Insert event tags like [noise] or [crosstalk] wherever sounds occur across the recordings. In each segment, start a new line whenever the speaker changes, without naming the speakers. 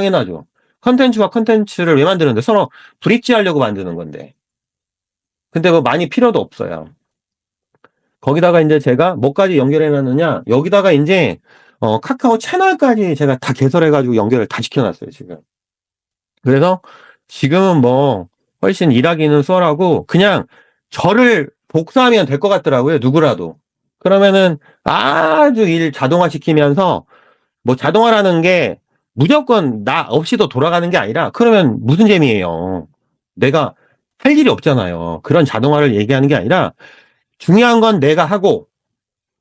당연하죠. 컨텐츠와 컨텐츠를 왜 만드는데 서로 브릿지하려고 만드는 건데. 근데 뭐 많이 필요도 없어요. 거기다가 이제 제가 뭐까지 연결해 놨느냐? 여기다가 이제 어, 카카오 채널까지 제가 다 개설해가지고 연결을 다 시켜놨어요 지금. 그래서 지금은 뭐 훨씬 일하기는 수월하고 그냥 저를 복사하면 될 것 같더라고요 누구라도. 그러면은 아주 일 자동화 시키면서 뭐 자동화라는 게 무조건 나 없이도 돌아가는 게 아니라 그러면 무슨 재미예요. 내가 할 일이 없잖아요. 그런 자동화를 얘기하는 게 아니라 중요한 건 내가 하고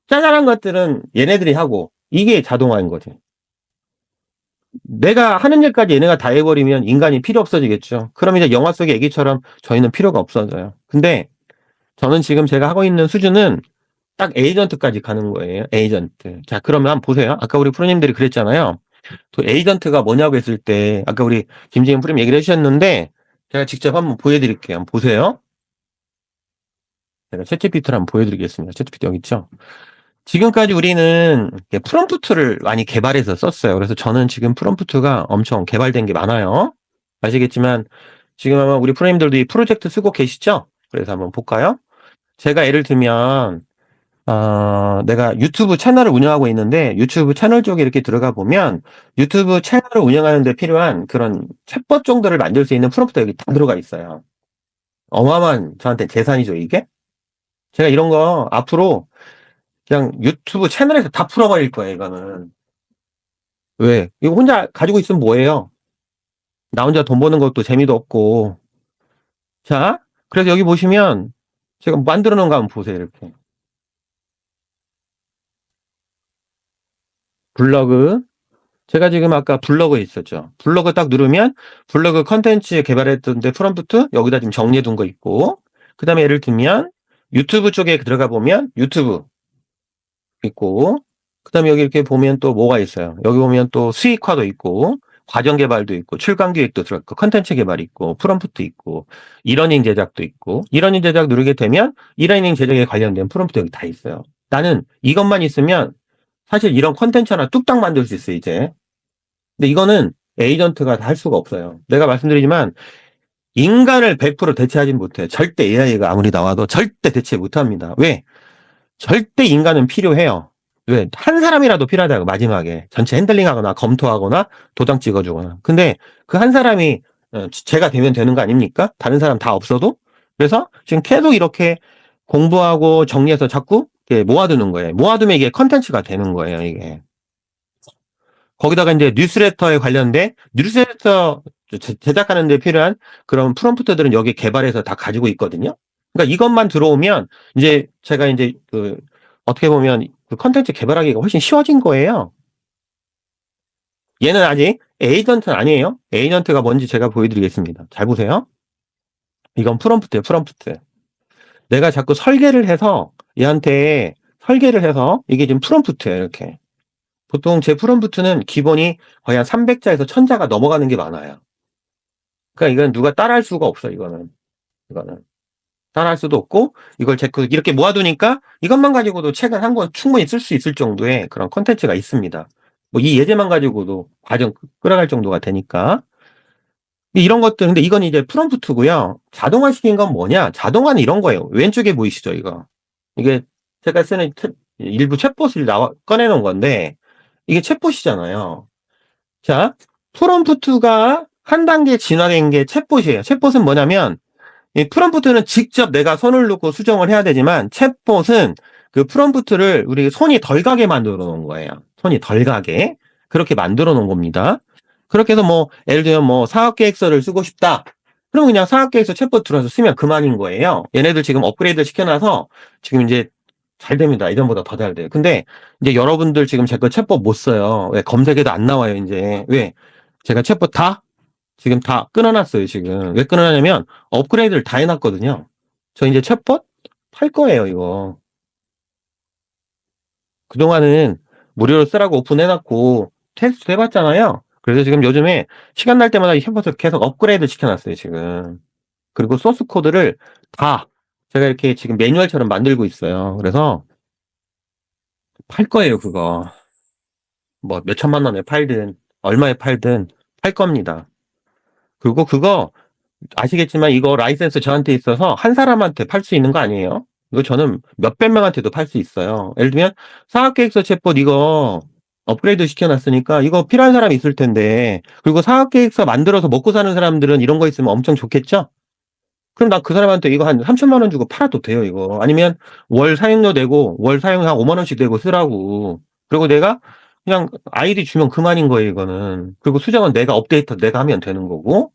짜잘한 것들은 얘네들이 하고 이게 자동화인 거지. 내가 하는 일까지 얘네가 다 해버리면 인간이 필요 없어지겠죠. 그럼 이제 영화 속의 얘기처럼 저희는 필요가 없어져요. 근데 저는 지금 제가 하고 있는 수준은 딱 에이전트까지 가는 거예요. 에이전트. 자, 그러면 한번 보세요. 아까 우리 프로님들이 그랬잖아요. 또 에이전트가 뭐냐고 했을 때 아까 우리 김재인 프로님 얘기를 해주셨는데 제가 직접 한번 보여드릴게요. 한번 보세요. 제가 챗GPT를 한번 보여드리겠습니다. 챗GPT 여기 있죠? 지금까지 우리는 프롬프트를 많이 개발해서 썼어요. 그래서 저는 지금 프롬프트가 엄청 개발된 게 많아요. 아시겠지만 지금 아마 우리 프로님들도 이 프로젝트 쓰고 계시죠? 그래서 한번 볼까요? 제가 예를 들면 어, 내가 유튜브 채널을 운영하고 있는데 유튜브 채널 쪽에 이렇게 들어가 보면 유튜브 채널을 운영하는 데 필요한 그런 챗봇 정도를 만들 수 있는 프롬프트가 여기 다 들어가 있어요. 어마어마한 저한테 재산이죠, 이게. 제가 이런 거 앞으로 그냥 유튜브 채널에서 다 풀어버릴 거예요, 이거는. 왜? 이거 혼자 가지고 있으면 뭐예요? 나 혼자 돈 버는 것도 재미도 없고. 자, 그래서 여기 보시면 제가 만들어 놓은 거 한번 보세요, 이렇게. 블로그. 제가 지금 아까 블로그에 있었죠. 블로그 딱 누르면 블로그 컨텐츠 개발했던데 프롬프트 여기다 지금 정리해 둔 거 있고 그 다음에 예를 들면 유튜브 쪽에 들어가 보면 유튜브 있고 그 다음에 여기 이렇게 보면 또 뭐가 있어요. 여기 보면 또 수익화도 있고 과정 개발도 있고 출강 기획도 들어있고 컨텐츠 개발 있고 프롬프트 있고 이러닝 제작도 있고 이러닝 제작 누르게 되면 이러닝 제작에 관련된 프롬프트 여기 다 있어요. 나는 이것만 있으면 사실 이런 컨텐츠 하나 뚝딱 만들 수 있어요, 이제. 근데 이거는 에이전트가 다 할 수가 없어요. 내가 말씀드리지만, 인간을 100% 대체하진 못해요. 절대 AI가 아무리 나와도 절대 대체 못 합니다. 왜? 절대 인간은 필요해요. 왜? 한 사람이라도 필요하다고, 마지막에. 전체 핸들링 하거나, 검토하거나, 도장 찍어주거나. 근데 그 한 사람이, 어, 제가 되면 되는 거 아닙니까? 다른 사람 다 없어도? 그래서 지금 계속 이렇게 공부하고 정리해서 자꾸 예, 모아두는 거예요. 모아두면 이게 컨텐츠가 되는 거예요, 이게. 거기다가 이제 뉴스레터에 관련된 뉴스레터 제- 제작하는 데 필요한 그런 프롬프트들은 여기 개발해서 다 가지고 있거든요. 그러니까 이것만 들어오면 이제 제가 이제 그 어떻게 보면 그 컨텐츠 개발하기가 훨씬 쉬워진 거예요. 얘는 아직 에이전트는 아니에요. 에이전트가 뭔지 제가 보여드리겠습니다. 잘 보세요. 이건 프롬프트예요, 프롬프트. 내가 자꾸 설계를 해서 얘한테 설계를 해서 이게 지금 프롬프트예요, 이렇게. 보통 제 프롬프트는 기본이 거의 한 300자에서 1000자가 넘어가는 게 많아요. 그러니까 이건 누가 따라할 수가 없어, 이거는. 이거는. 따라할 수도 없고, 이걸 제거 이렇게 모아두니까 이것만 가지고도 책을 한권 충분히 쓸 수 있을 정도의 그런 컨텐츠가 있습니다. 뭐 이 예제만 가지고도 과정 끌어갈 정도가 되니까. 이런 것들, 근데 이건 이제 프롬프트고요. 자동화 시킨 건 뭐냐? 자동화는 이런 거예요. 왼쪽에 보이시죠, 이거. 이게 제가 쓰는 챗- 일부 챗봇을 나와, 꺼내놓은 건데, 이게 챗봇이잖아요. 자, 프롬프트가 한 단계 진화된 게 챗봇이에요. 챗봇은 뭐냐면, 이 프롬프트는 직접 내가 손을 놓고 수정을 해야 되지만, 챗봇은 그 프롬프트를 우리 손이 덜 가게 만들어 놓은 거예요. 손이 덜 가게. 그렇게 만들어 놓은 겁니다. 그렇게 해서 뭐, 예를 들면 뭐, 사업계획서를 쓰고 싶다. 그럼 그냥 사업계획서 챗봇 들어서 쓰면 그만인 거예요. 얘네들 지금 업그레이드 시켜놔서 지금 이제 잘 됩니다. 예전보다 더 잘 돼요. 근데 이제 여러분들 지금 제 거 챗봇 못 써요. 왜 검색에도 안 나와요, 이제. 왜? 제가 챗봇 다 지금 다 끊어놨어요, 지금. 왜 끊어놨냐면 업그레이드를 다 해놨거든요. 저 이제 챗봇 팔 거예요, 이거. 그동안은 무료로 쓰라고 오픈해놨고 테스트 해봤잖아요. 그래서 지금 요즘에 시간 날 때마다 이 챗봇을 계속 업그레이드 시켜놨어요, 지금. 그리고 소스 코드를 다 제가 이렇게 지금 매뉴얼처럼 만들고 있어요. 그래서 팔 거예요, 그거. 뭐 몇천만 원에 팔든 얼마에 팔든 팔 겁니다. 그리고 그거 아시겠지만 이거 라이센스 저한테 있어서 한 사람한테 팔 수 있는 거 아니에요? 이거 저는 몇백 명한테도 팔 수 있어요. 예를 들면 사업계획서 챗봇 이거 업그레이드 시켜놨으니까 이거 필요한 사람이 있을 텐데 그리고 사업계획서 만들어서 먹고 사는 사람들은 이런 거 있으면 엄청 좋겠죠? 그럼 나 그 사람한테 이거 한 3천만 원 주고 팔아도 돼요, 이거. 아니면 월 사용료 내고 월 사용 한 5만 원씩 내고 쓰라고. 그리고 내가 그냥 아이디 주면 그만인 거예요, 이거는. 그리고 수정은 내가 업데이터 내가 하면 되는 거고.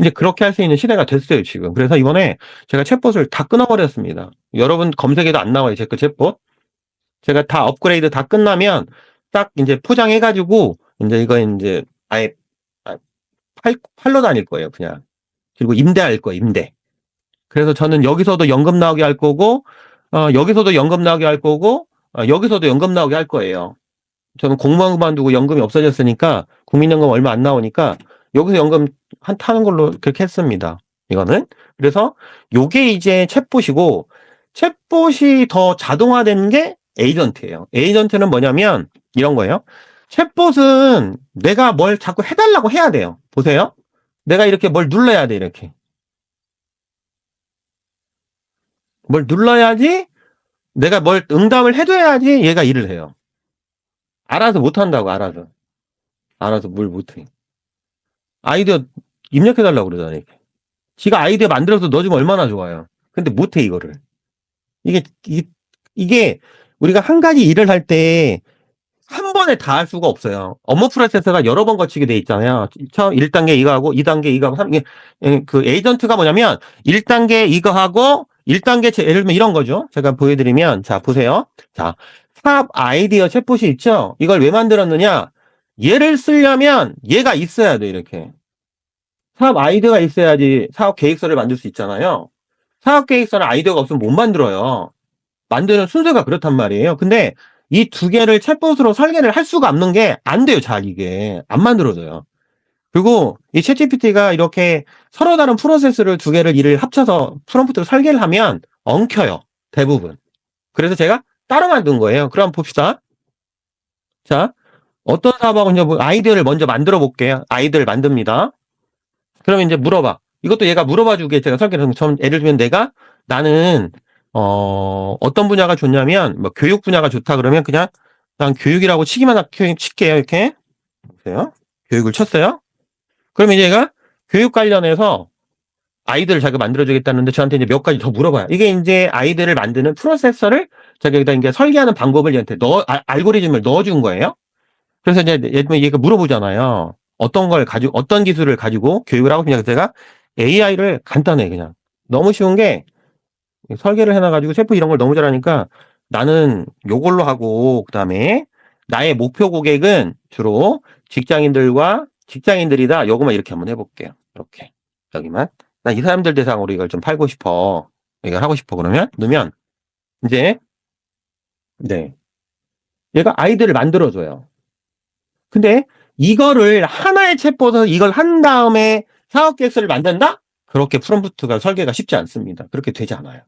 이제 그렇게 할 수 있는 시대가 됐어요, 지금. 그래서 이번에 제가 챗봇을 다 끊어버렸습니다. 여러분 검색에도 안 나와요, 제거 챗봇. 제가 다 업그레이드 다 끝나면 딱 이제 포장해가지고 이제 이거 이제 아예 아, 팔, 팔러 다닐 거예요, 그냥. 그리고 임대할 거예요, 임대. 그래서 저는 여기서도 연금 나오게 할 거고, 어, 여기서도 연금 나오게 할 거고, 어, 여기서도 연금 나오게 할 거예요. 저는 공무원 그만두고 연금이 없어졌으니까, 국민연금 얼마 안 나오니까, 여기서 연금 한 타는 걸로 그렇게 했습니다. 이거는. 그래서 요게 이제 챗봇이고, 챗봇이 더 자동화되는 게 에이전트예요. 에이전트는 뭐냐면, 이런 거예요. 챗봇은 내가 뭘 자꾸 해달라고 해야 돼요. 보세요. 내가 이렇게 뭘 눌러야 돼, 이렇게. 뭘 눌러야지 내가 뭘 응답을 해줘야지 얘가 일을 해요. 알아서 못한다고 알아서. 알아서 뭘 못해. 아이디어 입력해달라고 그러잖아. 이렇게. 지가 아이디어 만들어서 넣어주면 얼마나 좋아요. 근데 못해 이거를. 이게 이게, 이게 우리가 한 가지 일을 할때 한 번에 다 할 수가 없어요. 업무 프로세스가 여러 번 거치게 돼 있잖아요. 처음 1단계 이거 하고 2단계 이거 하고 3, 이게 예, 그 에이전트가 뭐냐면 1단계 이거 하고 1단계 제- 예를 들면 이런 거죠. 제가 보여드리면 자 보세요. 자 사업 아이디어 챗봇이 있죠. 이걸 왜 만들었느냐? 얘를 쓰려면 얘가 있어야 돼 이렇게. 사업 아이디어가 있어야지 사업 계획서를 만들 수 있잖아요. 사업 계획서는 아이디어가 없으면 못 만들어요. 만드는 순서가 그렇단 말이에요. 근데 이 두 개를 챗봇으로 설계를 할 수가 없는 게 안 돼요, 잘 이게. 안 만들어져요. 그리고 이 챗GPT가 이렇게 서로 다른 프로세스를 두 개를 일을 합쳐서 프롬프트를 설계를 하면 엉켜요. 대부분. 그래서 제가 따로 만든 거예요. 그럼 봅시다. 자, 어떤 사업하고 아이디어를 먼저 만들어 볼게요. 아이디어를 만듭니다. 그러면 이제 물어봐. 이것도 얘가 물어봐 주게 제가 설계를 처음 예를 들면 내가 나는 어, 어떤 분야가 좋냐면 뭐 교육 분야가 좋다 그러면 그냥 그냥 교육이라고 치기만 하- 칠게요. 이렇게. 보세요. 교육을 쳤어요. 그러면 이제 얘가 교육 관련해서 아이들을 자기가 만들어주겠다는데 저한테 이제 몇 가지 더 물어봐요. 이게 이제 아이들을 만드는 프로세서를 자기가 이제 설계하는 방법을 얘한테 넣어, 아- 알고리즘을 넣어준 거예요. 그래서 이제 얘가 물어보잖아요. 어떤 걸 가지고, 어떤 기술을 가지고 교육을 하고 그냥 제가 AI를 간단해, 그냥. 너무 쉬운 게 설계를 해놔가지고 셰프 이런 걸 너무 잘하니까 나는 요걸로 하고, 그 다음에 나의 목표 고객은 주로 직장인들과 직장인들이다. 요거만 이렇게 한번 해볼게요. 이렇게. 여기만. 나 이 사람들 대상으로 이걸 좀 팔고 싶어. 이걸 하고 싶어. 그러면, 넣으면, 이제, 네. 얘가 아이들을 만들어줘요. 근데 이거를 하나의 챗봇을 이걸 한 다음에 사업 계획서를 만든다? 그렇게 프롬프트가 설계가 쉽지 않습니다. 그렇게 되지 않아요.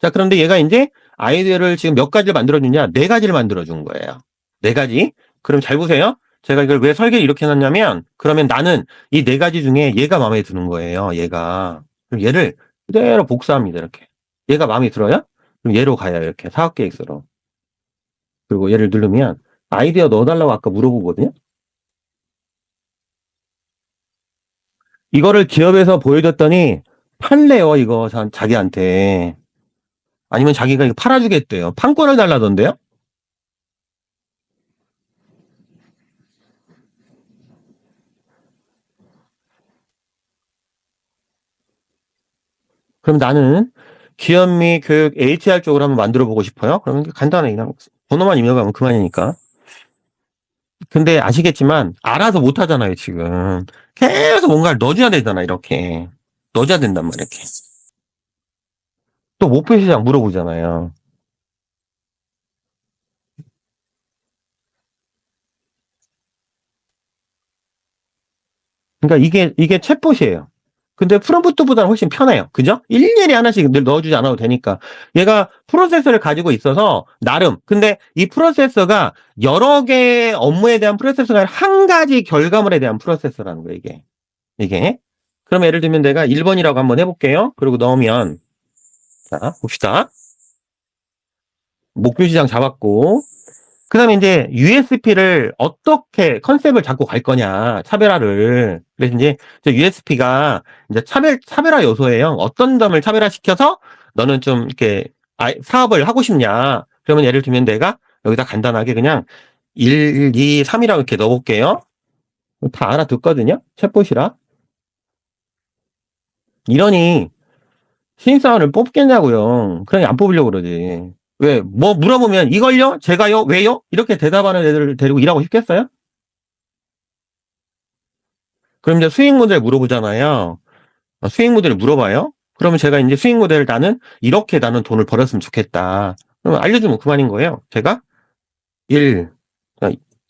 자, 그런데 얘가 이제 아이디어를 지금 몇 가지를 만들어주냐? 네 가지를 만들어준 거예요. 네 가지. 그럼 잘 보세요. 제가 이걸 왜 설계를 이렇게 해놨냐면, 그러면 나는 이 네 가지 중에 얘가 마음에 드는 거예요. 얘가. 그럼 얘를 그대로 복사합니다. 이렇게. 얘가 마음에 들어요? 그럼 얘로 가요. 이렇게. 사업 계획서로. 그리고 얘를 누르면 아이디어 넣어달라고 아까 물어보거든요. 이거를 기업에서 보여줬더니 팔래요, 이거 자- 자기한테. 아니면 자기가 이거 팔아주겠대요. 판권을 달라던데요? 그럼 나는 및 교육 HR 쪽으로 한번 만들어 보고 싶어요. 그러면 간단해. 그냥 번호만 입력하면 그만이니까. 근데 아시겠지만 알아서 못 하잖아요, 지금. 계속 뭔가를 넣어줘야 되잖아, 이렇게. 넣어줘야 된단 말이야, 이렇게. 또 목표 시장 물어보잖아요. 그러니까 이게, 이게 챗봇이에요. 근데 프롬프트보다는 훨씬 편해요. 그죠? 일일이 하나씩 늘 넣어주지 않아도 되니까. 얘가 프로세서를 가지고 있어서 나름. 근데 이 프로세서가 여러 개의 업무에 대한 프로세서가 한 가지 결과물에 대한 프로세서라는 거예요, 이게. 이게. 그럼 예를 들면 내가 1번이라고 한번 해볼게요. 그리고 넣으면, 자, 봅시다. 목표 시장 잡았고, 그 다음에 이제 USP를 어떻게 컨셉을 잡고 갈 거냐, 차별화를. 그래서 이제 USP가 이제 차별, 차별화 요소예요. 어떤 점을 차별화시켜서 너는 좀 이렇게 아- 사업을 하고 싶냐. 그러면 예를 들면 내가 여기다 간단하게 그냥 1, 2, 3이라고 이렇게 넣어볼게요. 다 알아듣거든요? 챗봇이라. 이러니 신입사원을 뽑겠냐고요. 그러니 안 뽑으려고 그러지. 왜? 뭐 물어보면 이걸요? 제가요? 왜요? 이렇게 대답하는 애들을 데리고 일하고 싶겠어요? 그럼 이제 수익 모델 물어보잖아요. 어, 수익 모델을 물어봐요? 그러면 제가 이제 수익 모델 나는 이렇게 나는 돈을 벌었으면 좋겠다. 그러면 알려주면 그만인 거예요. 제가 1,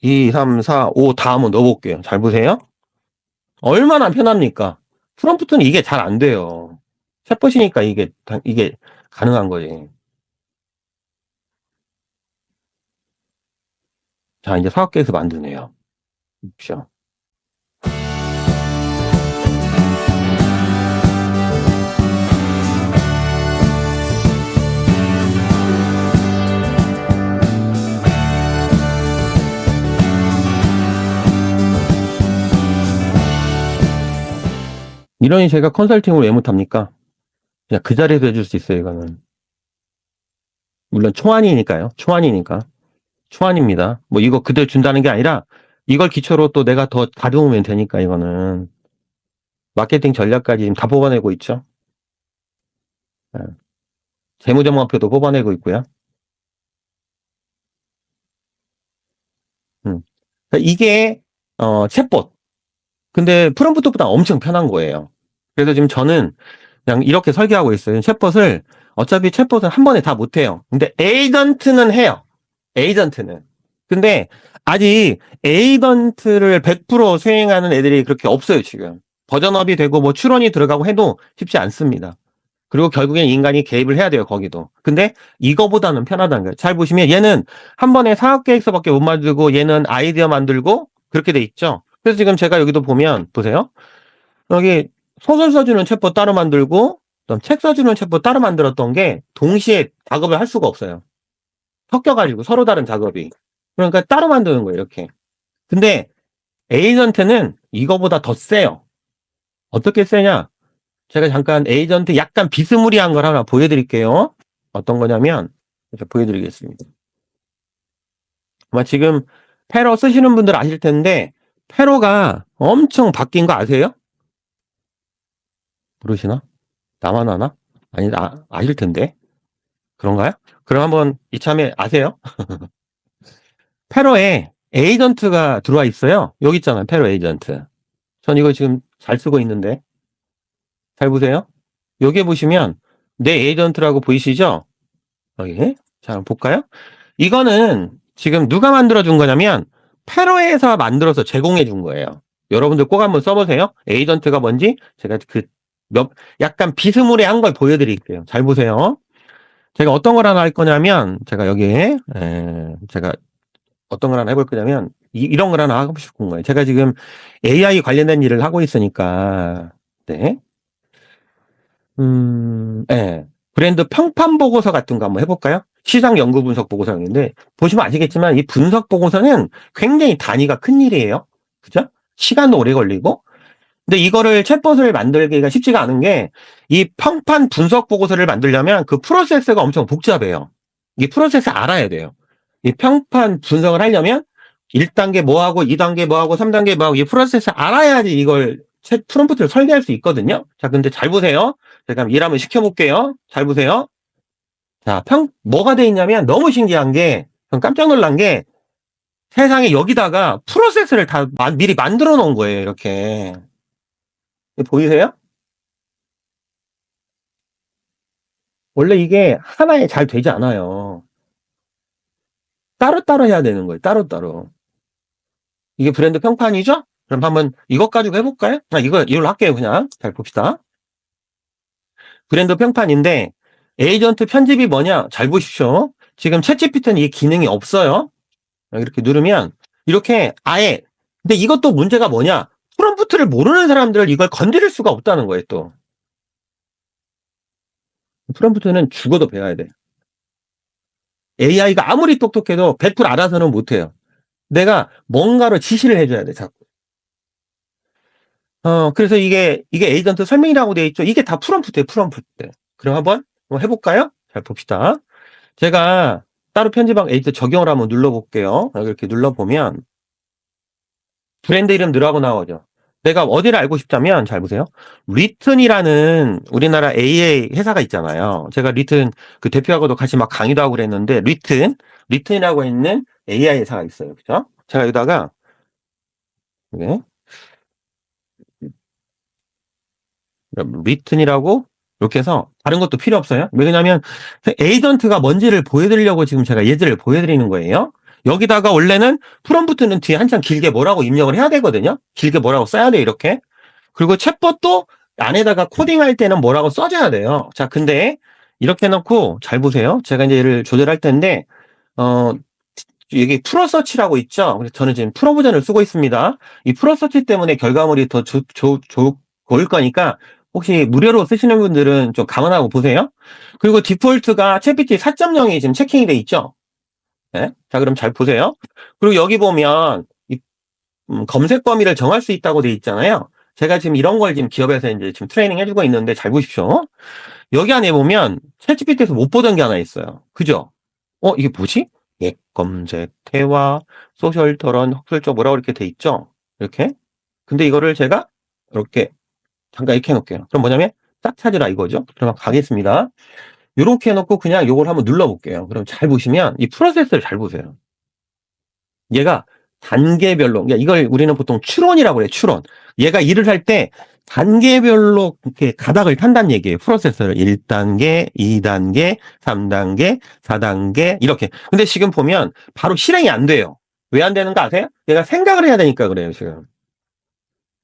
2, 3, 4, 5 다 한번 넣어볼게요. 잘 보세요. 얼마나 편합니까? 프롬프트는 이게 잘 안 돼요. 챗봇이니까 이게, 다- 이게 가능한 거지. 자, 이제 사업 계획서 만드네요. 그렇죠. 이러니 제가 컨설팅을 왜 못합니까? 그냥 그 자리에서 해줄 수 있어요, 이거는. 물론 초안이니까요. 초안이니까. 초안입니다. 뭐 이거 그대로 준다는 게 아니라 이걸 기초로 또 내가 더 다듬으면 되니까 이거는. 마케팅 전략까지 지금 다 뽑아내고 있죠. 예. 재무전망표도 뽑아내고 있고요. 음. 그러니까 이게 어 챗봇. 근데 프롬프트보다 엄청 편한 거예요. 그래서 지금 저는 그냥 이렇게 설계하고 있어요. 챗봇을 어차피 챗봇은 한 번에 다 못해요. 근데 에이전트는 해요. 에이전트는. 근데 아직 에이전트를 100% 수행하는 애들이 그렇게 없어요, 지금. 버전업이 되고 뭐 출원이 들어가고 해도 쉽지 않습니다. 그리고 결국엔 인간이 개입을 해야 돼요, 거기도. 근데 이거보다는 편하다는 거예요. 잘 보시면 얘는 한 번에 사업 계획서밖에 못 만들고 얘는 아이디어 만들고 그렇게 돼 있죠. 그래서 지금 제가 여기도 보면 보세요. 여기 소설 써주는 챗봇 따로 만들고 그다음 책 써주는 챗봇 따로 만들었던 게 동시에 작업을 할 수가 없어요. 섞여가지고 서로 다른 작업이. 그러니까 따로 만드는 거예요, 이렇게. 근데 에이전트는 이거보다 더 세요. 어떻게 세냐? 제가 잠깐 에이전트 약간 비스무리한 걸 하나 보여드릴게요. 어떤 거냐면, 보여드리겠습니다. 아마 지금 패러 쓰시는 분들 아실 텐데, 패러가 엄청 바뀐 거 아세요? 모르시나? 나만 아나? 아니, 아, 아실 텐데. 그런가요? 그럼 한번 이참에 아세요? [laughs] 패러에 에이전트가 들어와 있어요. 여기 있잖아요. 패러 에이전트. 전 이거 지금 잘 쓰고 있는데. 잘 보세요. 여기 보시면 내 에이전트라고 보이시죠? 여기. 자, 한번 볼까요? 이거는 지금 누가 만들어 준 거냐면 패러에서 만들어서 제공해 준 거예요. 여러분들 꼭 한번 써보세요. 에이전트가 뭔지 제가 그 몇, 약간 비스무리한 걸 보여드릴게요. 잘 보세요. 제가 어떤 걸 하나 할 거냐면, 제가 여기에, 에, 제가 어떤 걸 하나 해볼 거냐면, 이, 런걸 하나 하고 싶은 거예요. 제가 지금 AI 관련된 일을 하고 있으니까, 네. 음, 예. 브랜드 평판 보고서 같은 거 한번 해볼까요? 시장 연구 분석 보고서인데, 보시면 아시겠지만, 이 분석 보고서는 굉장히 단위가 큰 일이에요. 그죠? 시간도 오래 걸리고, 근데 이거를 챗봇을 만들기가 쉽지가 않은 게, 이 평판 분석 보고서를 만들려면 그 프로세스가 엄청 복잡해요. 이 프로세스 알아야 돼요. 이 평판 분석을 하려면 1단계 뭐하고 2단계 뭐하고 3단계 뭐하고 이 프로세스 알아야지 이걸 챗 프롬프트를 설계할 수 있거든요. 자, 근데 잘 보세요. 제가 일 한번 시켜볼게요. 잘 보세요. 자, 평, 뭐가 돼 있냐면 너무 신기한 게, 전 깜짝 놀란 게 세상에 여기다가 프로세스를 다 마- 미리 만들어 놓은 거예요. 이렇게. 보이세요? 원래 이게 하나에 잘 되지 않아요. 따로따로 해야 되는 거예요. 따로따로. 이게 브랜드 평판이죠? 그럼 한번 이것 가지고 해볼까요? 아, 이거, 이걸로 할게요, 그냥. 잘 봅시다. 브랜드 평판인데, 에이전트 편집이 뭐냐? 잘 보십시오. 지금 챗GPT는 이 기능이 없어요. 이렇게 누르면, 이렇게 아예, 근데 이것도 문제가 뭐냐? 프롬프트를 모르는 사람들을 이걸 건드릴 수가 없다는 거예요, 또. 프롬프트는 죽어도 배워야 돼. AI가 아무리 똑똑해도 100% 알아서는 못해요. 내가 뭔가로 지시를 해줘야 돼, 자꾸. 어, 그래서 이게, 이게 에이전트 설명이라고 되어 있죠. 이게 다 프롬프트예요, 프롬프트. 그럼 한번 해볼까요? 잘 봅시다. 제가 따로 편집한 에이전트 적용을 한번 눌러볼게요. 이렇게 눌러보면, 브랜드 이름 들어가고 나오죠. 내가 어디를 알고 싶다면, 잘 보세요. 리튼이라는 우리나라 AA 회사가 있잖아요. 제가 리튼 그 대표하고도 같이 막 강의도 하고 그랬는데, 리튼, 리튼이라고 있는 AI 회사가 있어요. 그죠? 제가 여기다가, 네. 리튼이라고 이렇게 해서 다른 것도 필요 없어요. 왜냐면 에이전트가 뭔지를 보여드리려고 지금 제가 예제를 보여드리는 거예요. 여기다가 원래는 프롬프트는 뒤에 한참 길게 뭐라고 입력을 해야 되거든요. 길게 뭐라고 써야 돼요, 이렇게. 그리고 챗봇도 안에다가 코딩할 때는 뭐라고 써줘야 돼요. 자, 근데 이렇게 해놓고 잘 보세요. 제가 이제 얘를 조절할 텐데, 어, 여기 프로서치라고 있죠. 그래서 저는 지금 프로 버전을 쓰고 있습니다. 이 프로서치 때문에 결과물이 더 좋, 좋, 좋, 보일 거니까 혹시 무료로 쓰시는 분들은 좀 감안하고 보세요. 그리고 디폴트가 챗PT 4.0이 지금 체킹이 돼 있죠. 네? 자, 그럼 잘 보세요. 그리고 여기 보면 이, 음, 검색 범위를 정할 수 있다고 돼 있잖아요. 제가 지금 이런 걸 지금 기업에서 이제 지금 트레이닝 해주고 있는데 잘 보십시오. 여기 안에 보면 챗GPT에서 못 보던 게 하나 있어요. 그죠? 어, 이게 뭐지? 예 검색, 대화, 소셜 토론, 학술적 뭐라고 이렇게 돼 있죠? 이렇게. 근데 이거를 제가 이렇게 잠깐 이렇게 해놓을게요. 그럼 뭐냐면 딱 찾으라 이거죠. 그럼 가겠습니다. 이렇게 해놓고 그냥 이걸 한번 눌러볼게요. 그럼 잘 보시면 이 프로세스를 잘 보세요. 얘가 단계별로, 그러니까 이걸 우리는 보통 추론이라고 해요. 추론. 얘가 일을 할 때 단계별로 이렇게 가닥을 탄다는 얘기예요. 프로세스를 1단계, 2단계, 3단계, 4단계 이렇게. 근데 지금 보면 바로 실행이 안 돼요. 왜 안 되는 거 아세요? 얘가 생각을 해야 되니까 그래요, 지금.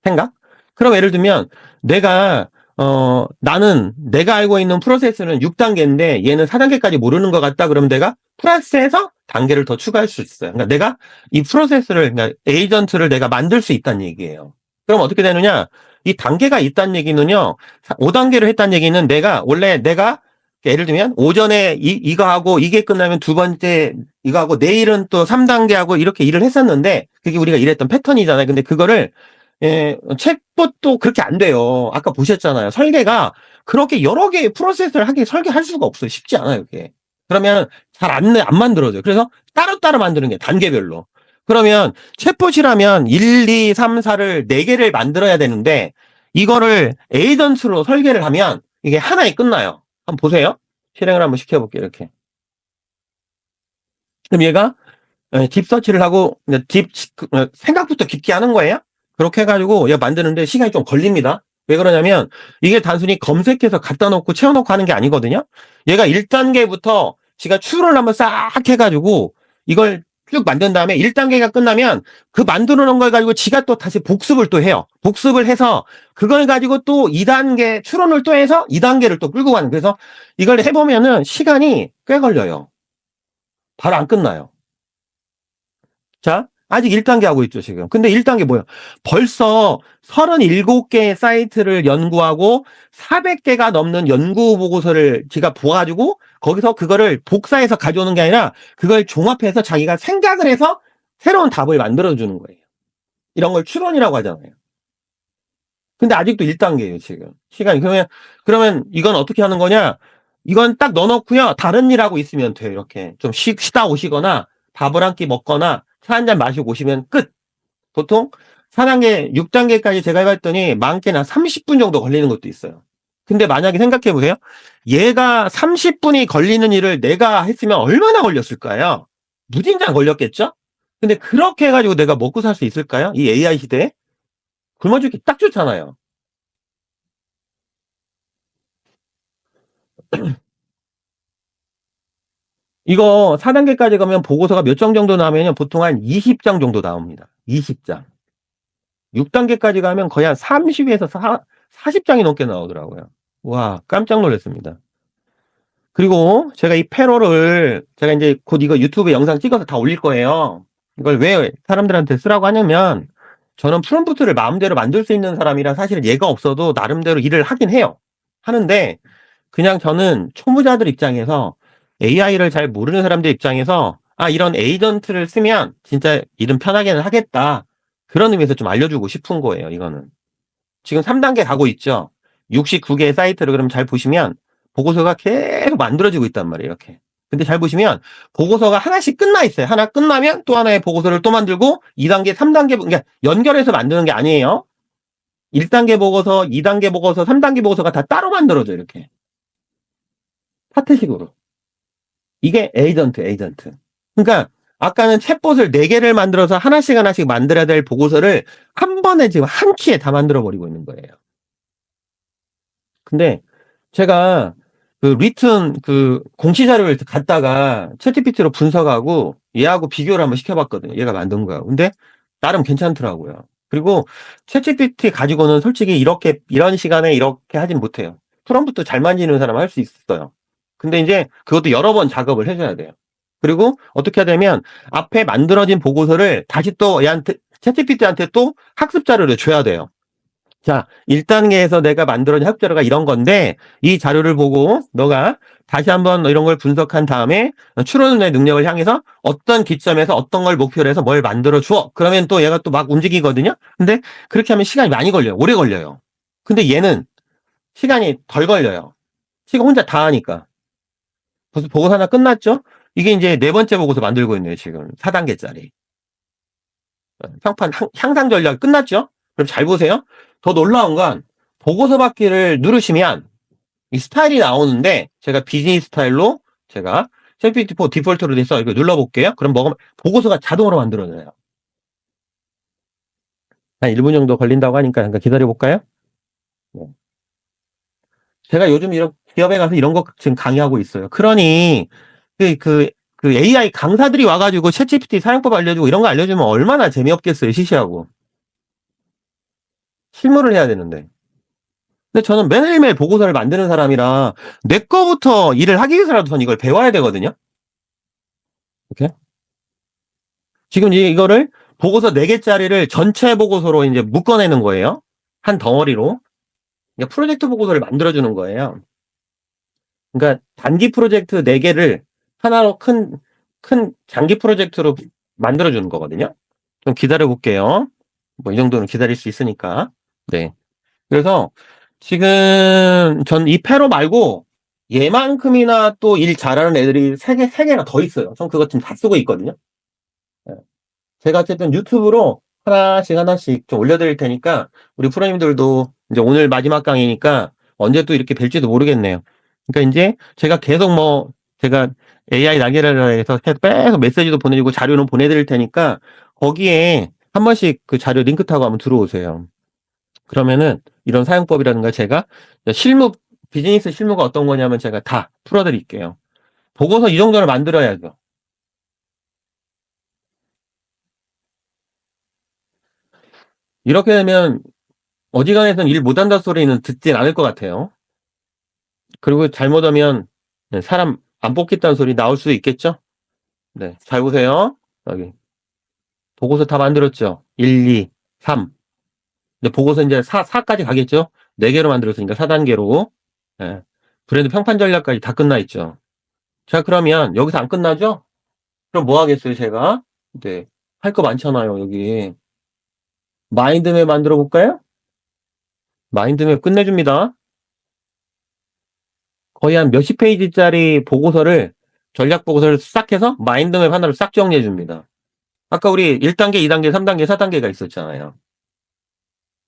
생각? 그럼 예를 들면 내가 어 나는 내가 알고 있는 프로세스는 6단계인데 얘는 4단계까지 모르는 것 같다 그러면 내가 플러스해서 단계를 더 추가할 수 있어요. 그러니까 내가 이 프로세스를 그러니까 에이전트를 내가 만들 수 있다는 얘기예요. 그럼 어떻게 되느냐? 이 단계가 있다는 얘기는요. 5단계로 했다는 얘기는 내가 원래 내가 예를 들면 오전에 이, 이거 하고 이게 끝나면 두 번째 이거 하고 내일은 또 3단계 하고 이렇게 일을 했었는데 그게 우리가 일했던 패턴이잖아요. 근데 그거를 예, 챗봇도 그렇게 안 돼요. 아까 보셨잖아요. 설계가 그렇게 여러 개의 프로세스를 하게 설계할 수가 없어요. 쉽지 않아요, 그게. 그러면 잘 안, 안 만들어져요. 그래서 따로따로 만드는 게 단계별로. 그러면 챗봇이라면 1, 2, 3, 4를 4개를 만들어야 되는데 이거를 에이전트로 설계를 하면 이게 하나에 끝나요. 한번 보세요. 실행을 한번 시켜볼게요, 이렇게. 그럼 얘가 예, 딥서치를 하고 딥 어, 생각부터 깊게 하는 거예요. 그렇게 해가지고 얘 만드는데 시간이 좀 걸립니다. 왜 그러냐면 이게 단순히 검색해서 갖다 놓고 채워놓고 하는 게 아니거든요. 얘가 1단계부터 지가 추론을 한번 싹 해가지고 이걸 쭉 만든 다음에 1단계가 끝나면 그 만들어 놓은 걸 가지고 지가 또 다시 복습을 또 해요. 복습을 해서 그걸 가지고 또 2단계 추론을 또 해서 2단계를 또 끌고 가는. 그래서 이걸 해보면은 시간이 꽤 걸려요. 바로 안 끝나요. 자, 아직 1단계 하고 있죠, 지금. 근데 1단계 뭐예요? 벌써 37개의 사이트를 연구하고 400개가 넘는 연구 보고서를 제가 보아가지고 거기서 그거를 복사해서 가져오는 게 아니라 그걸 종합해서 자기가 생각을 해서 새로운 답을 만들어주는 거예요. 이런 걸 추론이라고 하잖아요. 근데 아직도 1단계예요, 지금. 시간이. 그러면, 그러면 이건 어떻게 하는 거냐? 이건 딱 넣어놓고요. 다른 일 하고 있으면 돼요, 이렇게. 좀 쉬, 쉬다 오시거나 밥을 한 끼 먹거나 차 한 잔 마시고 오시면 끝. 보통 4단계, 6단계까지 제가 해봤더니 많게는 한 30분 정도 걸리는 것도 있어요. 근데 만약에 생각해 보세요. 얘가 30분이 걸리는 일을 내가 했으면 얼마나 걸렸을까요? 무진장 걸렸겠죠? 근데 그렇게 해가지고 내가 먹고 살 수 있을까요? 이 AI 시대에? 굶어 죽기 딱 좋잖아요. [clears throat] 이거 4단계까지 가면 보고서가 몇 장 정도 나오면 보통 한 20장 정도 나옵니다. 20장. 6단계까지 가면 거의 한 30에서 40장이 넘게 나오더라고요. 와, 깜짝 놀랐습니다. 그리고 제가 이 패러를 제가 이제 곧 이거 유튜브 영상 찍어서 다 올릴 거예요. 이걸 왜 사람들한테 쓰라고 하냐면 저는 프롬프트를 마음대로 만들 수 있는 사람이라 사실 얘가 없어도 나름대로 일을 하긴 해요. 하는데 그냥 저는 초보자들 입장에서 AI를 잘 모르는 사람들 입장에서 아 이런 에이전트를 쓰면 진짜 일은 편하게는 하겠다. 그런 의미에서 좀 알려주고 싶은 거예요. 이거는. 지금 3단계 가고 있죠. 69개의 사이트를 그럼 잘 보시면 보고서가 계속 만들어지고 있단 말이에요. 이렇게. 근데 잘 보시면 보고서가 하나씩 끝나 있어요. 하나 끝나면 또 하나의 보고서를 또 만들고 2단계, 3단계 그러니까 연결해서 만드는 게 아니에요. 1단계 보고서, 2단계 보고서, 3단계 보고서가 다 따로 만들어져요. 이렇게. 파트식으로. 이게 에이전트, 에이전트. 그러니까 아까는 챗봇을 4개를 만들어서 하나씩 하나씩 만들어야 될 보고서를 한 번에 지금 한 키에 다 만들어 버리고 있는 거예요. 근데 제가 그 리튼 그 공시 자료를 갖다가 챗GPT로 분석하고 얘하고 비교를 한번 시켜봤거든요. 얘가 만든 거야. 근데 나름 괜찮더라고요. 그리고 챗GPT 가지고는 솔직히 이렇게 이런 시간에 이렇게 하진 못해요. 프롬프트 잘 만지는 사람 할 수 있어요. 근데 이제 그것도 여러 번 작업을 해줘야 돼요. 그리고 어떻게 되면 앞에 만들어진 보고서를 다시 또 얘한테 챗GPT한테 또 학습 자료를 줘야 돼요. 자, 1단계에서 내가 만들어진 학습 자료가 이런 건데 이 자료를 보고 너가 다시 한번 이런 걸 분석한 다음에 추론의 능력을 향해서 어떤 기점에서 어떤 걸 목표로 해서 뭘 만들어 주어. 그러면 또 얘가 또 막 움직이거든요. 근데 그렇게 하면 시간이 많이 걸려요. 오래 걸려요. 근데 얘는 시간이 덜 걸려요. 지금 혼자 다 하니까. 보고서 하나 끝났죠? 이게 이제 네 번째 보고서 만들고 있네요, 지금. 4단계짜리. 평판 향상 전략 끝났죠? 그럼 잘 보세요. 더 놀라운 건 보고서 받기를 누르시면 이 스타일이 나오는데 제가 비즈니스 스타일로 제가 셀피티4 디폴트로 돼서 이거 눌러볼게요. 그럼 먹으면 보고서가 자동으로 만들어져요. 한 1분 정도 걸린다고 하니까 잠깐 기다려볼까요? 네. 제가 요즘 이런 기업에 가서 이런 거 지금 강의하고 있어요. 그러니 그, 그, 그 AI 강사들이 와가지고 챗GPT 사용법 알려주고 이런 거 알려주면 얼마나 재미없겠어요, 시시하고. 실무를 해야 되는데. 근데 저는 매일매일 보고서를 만드는 사람이라 내 거부터 일을 하기 위해서라도 전 이걸 배워야 되거든요. 이렇게. 지금 이거를 보고서 4개짜리를 전체 보고서로 이제 묶어내는 거예요. 한 덩어리로. 프로젝트 보고서를 만들어주는 거예요. 그러니까 단기 프로젝트 4개를 하나로 큰, 큰 장기 프로젝트로 만들어주는 거거든요. 좀 기다려 볼게요. 뭐 이 정도는 기다릴 수 있으니까. 네. 그래서 지금 전 이 패로 말고 얘만큼이나 또 일 잘하는 애들이 세 개, 세 개나 더 있어요. 전 그것 지금 다 쓰고 있거든요. 네. 제가 어쨌든 유튜브로 하나씩 하나씩 좀 올려드릴 테니까 우리 프로님들도 이제 오늘 마지막 강의니까 언제 또 이렇게 뵐지도 모르겠네요. 그러니까 이제 제가 계속 뭐 제가 AI 날개를 해서 계속 메시지도 보내주고 자료는 보내드릴 테니까 거기에 한 번씩 그 자료 링크 타고 한번 들어오세요. 그러면은 이런 사용법이라든가 제가 실무 비즈니스 실무가 어떤 거냐면 제가 다 풀어드릴게요. 보고서 이 정도를 만들어야죠. 이렇게 되면 어지간해서는 일 못한다 소리는 듣진 않을 것 같아요. 그리고 잘못하면 사람 안 뽑겠다는 소리 나올 수도 있겠죠? 네, 잘 보세요. 여기. 보고서 다 만들었죠? 1, 2, 3. 근데 보고서 이제 4, 4까지 가겠죠? 4개로 만들었으니까 4단계로. 네. 브랜드 평판 전략까지 다 끝나 있죠. 자, 그러면 여기서 안 끝나죠? 그럼 뭐 하겠어요, 제가? 네. 할 거 많잖아요, 여기. 마인드맵 만들어 볼까요? 마인드맵 끝내줍니다. 거의 한 몇십 페이지짜리 보고서를 전략 보고서를 싹 해서 마인드맵 하나로 싹 정리해 줍니다. 아까 우리 1단계, 2단계, 3단계, 4단계가 있었잖아요.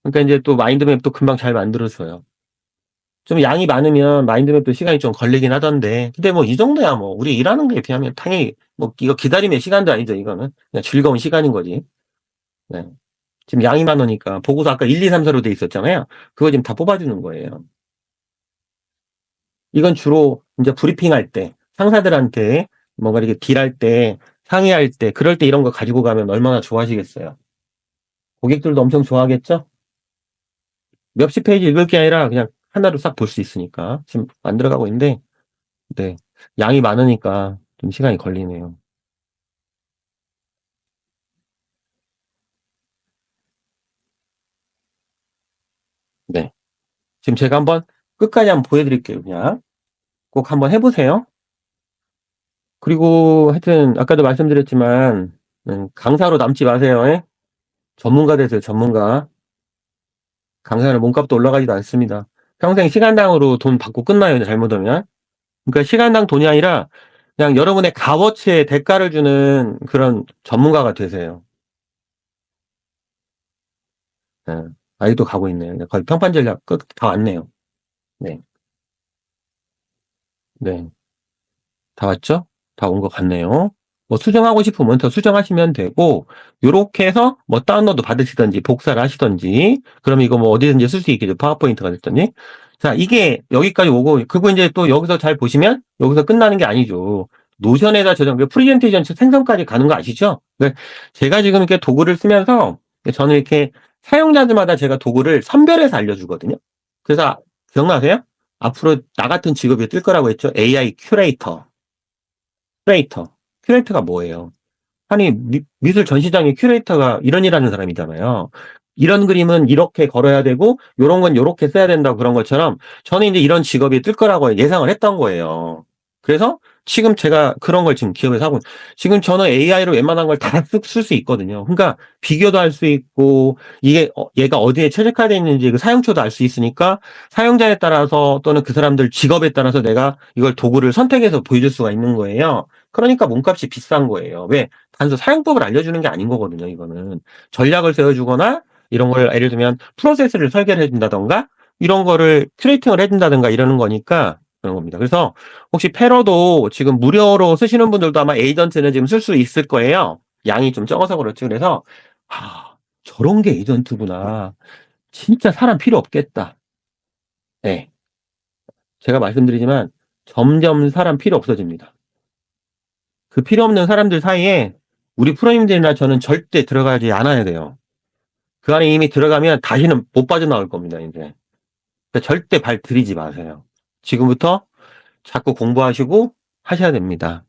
그러니까 이제 또 마인드맵도 금방 잘 만들어줘요. 좀 양이 많으면 마인드맵도 시간이 좀 걸리긴 하던데. 근데 뭐 이 정도야 뭐 우리 일하는 거에 비하면 당연히 뭐 이거 기다림의 시간도 아니죠 이거는. 그냥 즐거운 시간인 거지. 네. 지금 양이 많으니까 보고서 아까 1, 2, 3, 4로 돼 있었잖아요. 그거 지금 다 뽑아주는 거예요. 이건 주로 이제 브리핑할 때 상사들한테 뭔가 이렇게 딜할 때 상의할 때 그럴 때 이런 거 가지고 가면 얼마나 좋아하시겠어요. 고객들도 엄청 좋아하겠죠? 몇십 페이지 읽을 게 아니라 그냥 하나로 싹 볼 수 있으니까 지금 만들어가고 있는데 네 양이 많으니까 좀 시간이 걸리네요. 네. 지금 제가 한번 끝까지 한번 보여드릴게요. 그냥 꼭 한번 해보세요. 그리고 하여튼 아까도 말씀드렸지만 음, 강사로 남지 마세요. 예? 전문가 되세요. 전문가. 강사는 몸값도 올라가지도 않습니다. 평생 시간당으로 돈 받고 끝나요. 잘못하면. 그러니까 시간당 돈이 아니라 그냥 여러분의 값어치에 대가를 주는 그런 전문가가 되세요. 예. 아직도 가고 있네요. 거의 평판 전략 끝 다 왔네요. 네. 네. 다 왔죠? 다 온 것 같네요. 뭐 수정하고 싶으면 더 수정하시면 되고 요렇게 해서 뭐 다운로드 받으시든지 복사를 하시든지 그럼 이거 뭐 어디든지 쓸 수 있겠죠. 파워포인트가 됐더니 자 이게 여기까지 오고 그거 이제 또 여기서 잘 보시면 여기서 끝나는 게 아니죠. 노션에다 저장, 그 프리젠테이션 생성까지 가는 거 아시죠? 네. 제가 지금 이렇게 도구를 쓰면서 저는 이렇게 사용자들마다 제가 도구를 선별해서 알려주거든요. 그래서 기억나세요? 앞으로 나 같은 직업이 뜰 거라고 했죠. AI 큐레이터. 큐레이터. 큐레이터가 뭐예요? 아니 미, 미술 전시장의 큐레이터가 이런 일하는 사람이잖아요. 이런 그림은 이렇게 걸어야 되고 요런 건 요렇게 써야 된다고 그런 것처럼 저는 이제 이런 직업이 뜰 거라고 예상을 했던 거예요. 그래서 지금 제가 그런 걸 지금 기업에서 하고 지금 저는 AI로 웬만한 걸 다 쓸 수 있거든요. 그러니까 비교도 할 수 있고 이게 어, 얘가 어디에 최적화되어 있는지 그 사용처도 알 수 있으니까 사용자에 따라서 또는 그 사람들 직업에 따라서 내가 이걸 도구를 선택해서 보여줄 수가 있는 거예요. 그러니까 몸값이 비싼 거예요. 왜? 단순 사용법을 알려주는 게 아닌 거거든요. 이거는 전략을 세워주거나 이런 걸 예를 들면 프로세스를 설계를 해준다던가 이런 거를 큐레이팅을 해준다던가 이러는 거니까 그런 겁니다. 그래서 혹시 패러도 지금 무료로 쓰시는 분들도 아마 에이전트는 지금 쓸 수 있을 거예요. 양이 좀 적어서 그렇지. 그래서 아 저런 게 에이전트구나. 진짜 사람 필요 없겠다. 네. 제가 말씀드리지만 점점 사람 필요 없어집니다. 그 필요 없는 사람들 사이에 우리 프로님들이나 저는 절대 들어가지 않아야 돼요. 그 안에 이미 들어가면 다시는 못 빠져나올 겁니다, 이제. 그러니까 절대 발 들이지 마세요. 지금부터 자꾸 공부하시고 하셔야 됩니다.